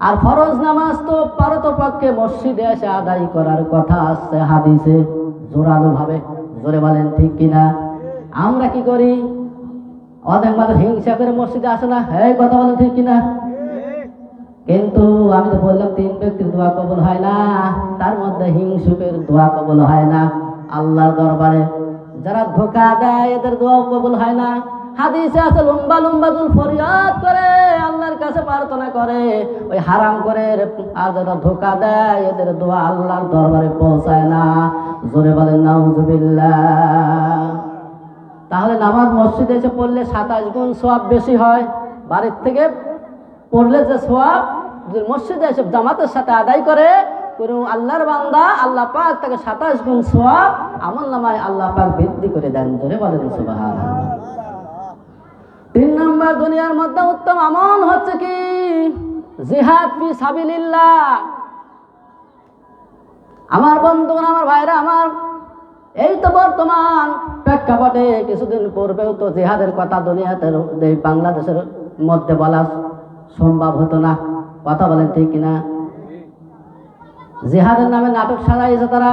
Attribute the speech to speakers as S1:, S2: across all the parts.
S1: আর ফরজ নামাজ তো পারতপক্ষে মসজিদে এসে আদায় করার কথা আসছে হাদিসে। জোরালো ভাবে। জোরে বলেন, ঠিক কিনা আমরা কি করি? অনেক মানুষ হিংসা করে মসজিদে আসে না। হ্যাঁ কথা বলেন, ঠিক কিনা কিন্তু আমি তো বললাম, তিন ব্যক্তির দোয়া কবল হয় না। তার মধ্যে হিংসুকের দোয়া কবল হয় না। আল্লাহর দরবারে যারা ধোকা দেয়, এদের দোয়া কবল হয় না। হাদিসে আছে, লম্বা লম্বা দুল ফরিয়াদ করে করে, ওই হারাম করে আর যারা ধোকা দেয়, এদের দোয়া আল্লাহর দরবারে পৌঁছায় না। জোরে বলেন, নাউজুবিল্লাহ। তাহলে নামাজ মসজিদে এসে পড়লে সাতাশ গুণ সোয়াব বেশি হয়। বাড়ির থেকে পড়লে যে সোয়াব মসজিদে এসে জামাতের সাথে আদায় করে, কোনো আল্লাহর বান্দা, আল্লাহ পাক তাকে সাতাশ গুণ সোয়াব আমল নামায় আল্লাহ পাক বৃদ্ধি করে দেন। ধরে বলেন তিন নম্বর দুনিয়ার মধ্যে উত্তম আমল হচ্ছে কি? জিহাদ সাবিলিল্লাহ। আমার বন্ধুগণ, আমার ভাইরা, আমার এই তো বর্তমান প্রেক্ষাপটে কিছুদিন পূর্বেও তো জেহাদের কথা দুনিয়াতে বাংলাদেশের মধ্যে বলা সম্ভব হতো না। কথা বলেন ঠিক কিনা জেহাদের নামে নাটক সাজাইছে তারা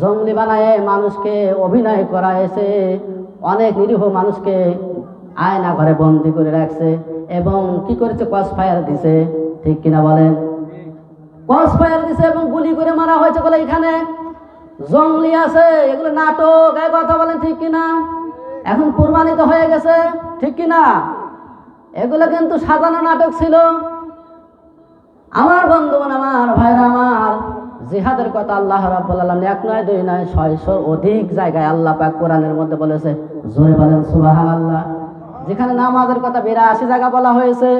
S1: জঙ্গলি বানায়, মানুষকে অভিনয় করাইছে অনেক নিরীহ মানুষকে আয়না ঘরে বন্দি করে রাখছে। এবং কি করেছে? কস ফায়ার দিছে। ঠিক কিনা বলেন? কস ফায়ার দিছে এবং গুলি করে মারা হয়েছে বলে এখানে জঙ্গলি আছে, এগুলো নাটক এই কথা বলেন, ঠিক কিনা? এখন প্রমাণিত হয়ে গেছে, ঠিক কিনা? এগুলো কিন্তু সাজানো নাটক ছিল। আমার বন্ধুগণ, আমার ভাইরা, আমার জিহাদের কথা আল্লাহ রাব্বুল আলামিন এক নয়, দুই নয়, ছয়শোর অধিক জায়গায় আল্লাহ পাক কোরআনের মধ্যে বলেছে। জোরে বলেন, সুবহানাল্লাহ। যেখানে নামাজের কথা বিরাশি জায়গা বলা হয়েছে,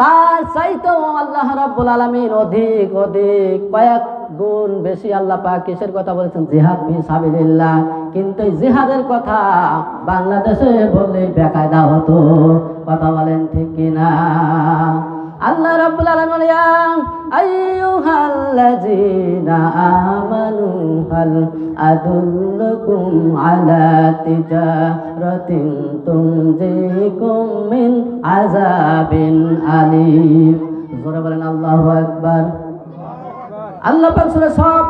S1: তার চাইতেও আল্লাহ রাব্বুল আলমিন অধিক অধিক কয়েক গুণ বেশি আল্লাহ পাক কিসের কথা বলেছেন? জিহাদ বি সাবিলিল্লাহ। কিন্তু জিহাদের কথা বাংলাদেশে বললে বেকায়দা হতো। কথা বলেন ঠিক কিনা? আল্লাহ রাব্বুল আলামিন ইয়া আইয়ুহাল্লাযীনা আমানু, হাল আদুল্লুকুম আলা তিজারাতিন তুনজিকুম মিন আযাবিন আলীম। জোরে বলেন, আল্লাহু আকবার। আল্লাহ পাক সূরা সব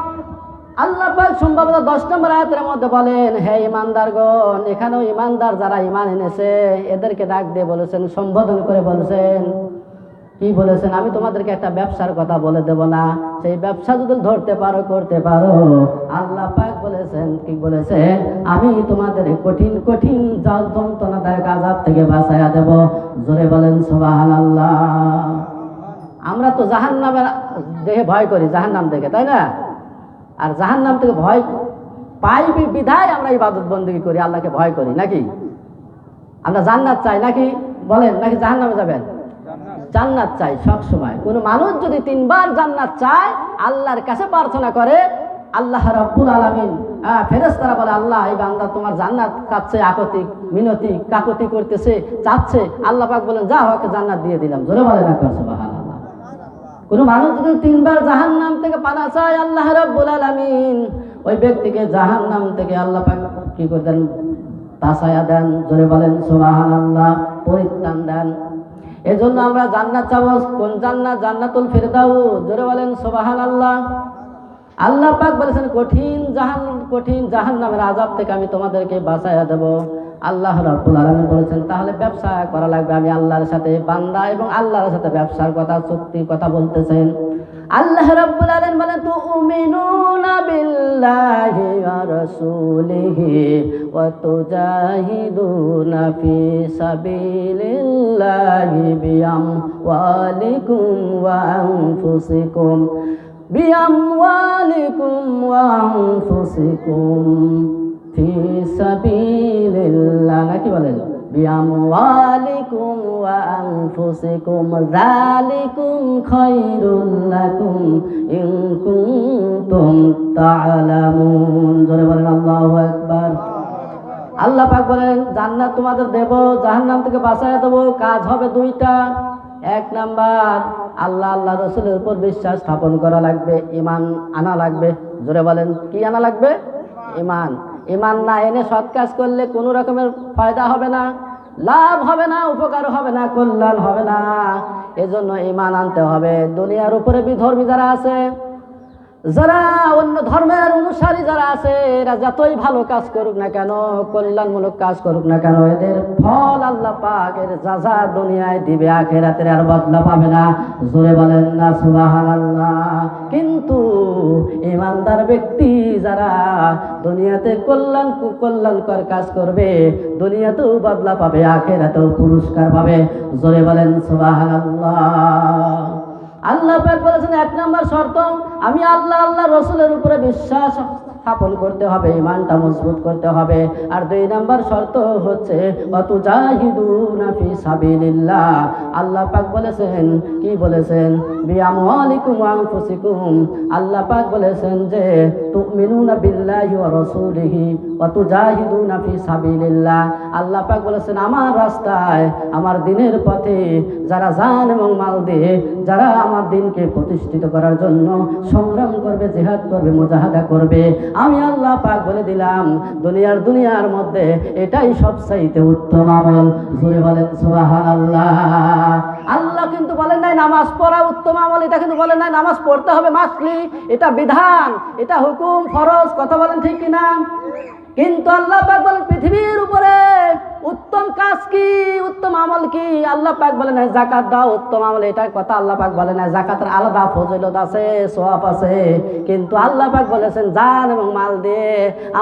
S1: আল্লাহ পাক সম্ভবত দশ নম্বর আয়াতের মধ্যে বলেন, হে ইমানদারগণ এখানেও ইমানদার যারা ইমান এনেছে, এদেরকে ডাক দিয়ে বলেছেন, সম্বোধন করে বলেছেন কি বলেছেন? আমি তোমাদেরকে একটা ব্যবসার কথা বলে দেব না। সেই ব্যবসা যদি ধরতে পারো, করতে পারো। আল্লাহ পাক বলেছেন, কি বলেছেন? আমি তোমাদের কঠিন কঠিন জল যন্ত্রণাদায়ক আজাব থেকে বাঁচাইয়া দেব। জোরে বলেন সোবাহান আল্লাহ আমরা তো জাহান নামের দেখে ভয় করি জাহান নাম দেখে তাই না? আর জাহান নাম থেকে ভয় পাই বিধায় আমরা এই ইবাদত বন্দী করি, আল্লাহকে ভয় করি, নাকি? আমরা জান্নাত চাই, নাকি? বলেন, নাকি জাহান নামে যাবেন? জান্নাত চাই সব সময়। কোনো মানুষ যদি তিনবার জান্নাত চায়, আল্লাহর কাছে প্রার্থনা করে, আল্লাহ রাব্বুল আলামিন ফেরেশতারা বলে, আল্লাহ, এই বান্দা তোমার জান্নাত কাচ্ছে আকতি মিনতি, কাকতি করতেছে, চাচ্ছে। আল্লাহ পাক বলেন, যা ওকে জান্নাত দিয়ে দিলাম। জোরে বলে না সুবহানাল্লাহ। কোন মানুষ যদি তিনবার জাহান নাম থেকে পানা চায়, আল্লাহ রাব্বুল আলামিন, ওই ব্যক্তিকে জাহান নাম থেকে আল্লাহ পাক কি করে দেন? তাসায়া দেন, জোরে বলেন আল্লাহ পরিত্রাণ দেন। এজন্য আমরা জান্নাত চাবো। কোন জান্নাত? জান্নাতুল ফিরদাউস। জোরে বলেন, সুবহানাল্লাহ। আল্লাহ আল্লাহ পাক বলেছেন, কঠিন জাহান কঠিন জাহান নামের আজাব থেকে আমি তোমাদেরকে বাঁচাইয়া দেব। আল্লাহ বলেছেন, তাহলে ব্যবসা করা লাগবে। আমি আল্লাহর সাথে বান্দা এবং আল্লাহর সাথে ব্যবসার কথা, চুক্তির কথা বলতেছেন। আল্লাহ রাব্বুল আলামিন বলেন তুমিনুনা বিল্লাহি الله ورسوله وتجاهدون في سبيل الله بأموالكم وأنفسكم بأموالكم وأنفسكم في سبيل الله لك بأموالكم وأنفسكم ذلكم خير لكم إن كنتم জোরে বলেন, আল্লাহু আকবার। আল্লাহ পাক বলেন, জান্নাত তোমাদের দেব, জাহান্নাম থেকে বাঁচায় দেব, কাজ হবে দুইটা। এক নাম্বার, আল্লাহ আল্লাহ রসুলের উপর বিশ্বাস স্থাপন করা লাগবে ইমান আনা লাগবে। জোরে বলেন, কি আনা লাগবে? ইমান ইমান না এনে সৎ কাজ করলে কোনো রকমের ফায়দা হবে না, লাভ হবে না, উপকার হবে না, কল্যাণ হবে না। এজন্য ইমান আনতে হবে। দুনিয়ার উপরে বিধর্মী যারা আছে যারা অন্য ধর্মের অনুসারী যারা আছে, এরা যতই ভালো কাজ করুক না কেন, কল্যাণমূলক কাজ করুক না কেন, এদের ফল আল্লাহ পাক এর যা যা দুনিয়ায় দিবে, আখেরাতের আর বদলা পাবে না। জোরে বলেন না, সুবহানাল্লাহ। কিন্তু ইমানদার ব্যক্তি যারা দুনিয়াতে কল্যাণ কল্যাণকর কাজ করবে, দুনিয়াতেও বদলা পাবে, আখেরাতেও পুরস্কার পাবে। জোরে বলেন, সুবহানাল্লাহ। আল্লাহ পাক বলেছেন এক নম্বর শর্ত আমি আল্লাহ আল্লাহ রসুলের উপরে বিশ্বাস স্থাপন করতে হবে, ইমানটা মজবুত করতে হবে। আর দুই নম্বর শর্ত হচ্ছে ফি সাবিলিল্লাহ। আল্লাহ পাক বলেছেন, কি বলেছেন? বিআমওয়ালিকুম ওয়া আনফুসিকুম। আল্লাহ পাক বলেছেন যে, তুমিনুনা বিল্লাহি ওয়া রাসূলিহি ওয়া তুজাহিদুনা ফি সাবিলিল্লাহ। আল্লাহ পাক বলেছেন, আমার রাস্তায়, আমার দিনের পথে যারা জান এবং মাল দিয়ে, যারা আমার দিনকে প্রতিষ্ঠিত করার জন্য সংগ্রাম করবে, জেহাদ করবে, মুজাহাদা করবে আমি আল্লাহ পাক বলে দিলাম, দুনিয়ার দুনিয়ার মধ্যে এটাই সবচাইতে উত্তম আমল। জোরে বলেন, সুবহানাল্লাহ। আল্লাহ কিন্তু বলেন নাই নামাজ পড়া উত্তম আমল, এটা কিন্তু বলেন নাই নামাজ পড়তে হবে মাসলি, এটা বিধান, এটা হুকুম, ফরজ, কথা বলেন ঠিক কিনা? কিন্তু আল্লাহ পাক বলেন, পৃথিবীর উপরে উত্তম কাজ কি, উত্তম আমল কি? আল্লাহ পাক বলেন জাকাত দাও, উত্তম আমল। এটা কথা আল্লাহ পাক বলেন জাকাতের আলাদা ফজিলত আছে সোয়াব আছে। কিন্তু আল্লাহ পাক বলেছেন, জান এবং মাল দিয়ে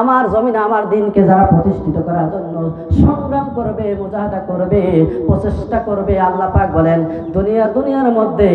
S1: আমার জমিনে, আমার দিনকে যারা প্রতিষ্ঠিত করার জন্য সংগ্রাম করবে, মুজাহাদা করবে, প্রচেষ্টা করবে, আল্লাহ পাক বলেন, দুনিয়া, দুনিয়ার মধ্যে